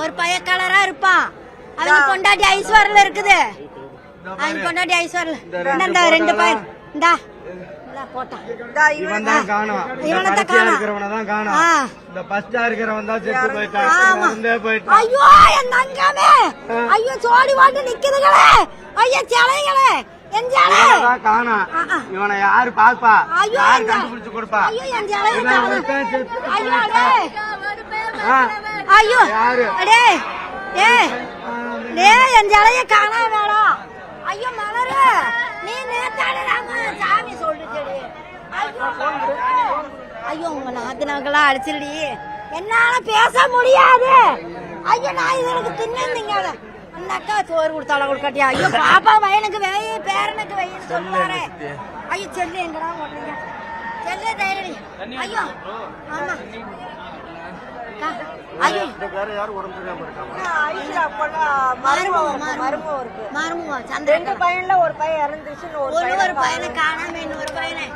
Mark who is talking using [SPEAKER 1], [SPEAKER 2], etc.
[SPEAKER 1] ஒரு பையன் கலரா இருப்பான். அவங்க பொண்டாட்டி ஐஸ்வர்ல இருக்குது. அவங்க பொண்டாட்டி ஐஸ்வர்ல. இந்த ரெண்டு பையன் இந்தா. இந்தா போட்டான்.
[SPEAKER 2] இவன் தான். காணும். இந்த
[SPEAKER 1] இவனைத்தான்
[SPEAKER 2] கடைசியா
[SPEAKER 1] காணோம்.
[SPEAKER 2] இருக்கிறவன தான் காணும்.
[SPEAKER 1] ஆ.
[SPEAKER 2] இந்த ஃபர்ஸ்டா இருக்கிறவன் தான் செத்து போயிட்டான்.
[SPEAKER 1] ஆமா.
[SPEAKER 2] இறந்தே போயிட்டான்.
[SPEAKER 1] ஐயோ என் தங்கமே. ஐயோ சோடி வாட்டு நிக்குதுங்களே ஐயோ சிலைங்களே.
[SPEAKER 2] இவனை யாரு பாப்பா
[SPEAKER 1] ஐயோ,
[SPEAKER 2] யாரு கண்டுபிடிச்சு கொடுப்பா?
[SPEAKER 1] ஐயோ? டேய் டேய் டேய் என் ஜலைய காணாம வேணும் ஐயோ மலரு நீ நேத்தாடு ராம சாமி சொல்லுச்சடி ஐயோ உங்க நாத்தினாக்கெல்லாம் அடிச்சிருடி என்னால பேச முடியாது ஐயோ நான் இது எனக்கு தின்னீங்க அந்த அக்கா சோறு கொடுத்தாலும் கொடுக்காட்டியா ஐயோ பாப்பா பையனுக்கு வெய் பேரனுக்கு வெயின்னு சொல்லுவாரு ஐயோ செல்லு எங்கடா ஓட்டுறீங்க செல்லு தைரடி ஐயோ ஆமா ஐயோ மருமகம் மருமகம் மருமகம் சந்திரன்
[SPEAKER 3] பையன்ல ஒரு பையன் இறந்துச்சுன்னு ஒரு
[SPEAKER 1] பையனை காணாம இன்னொரு பையனை.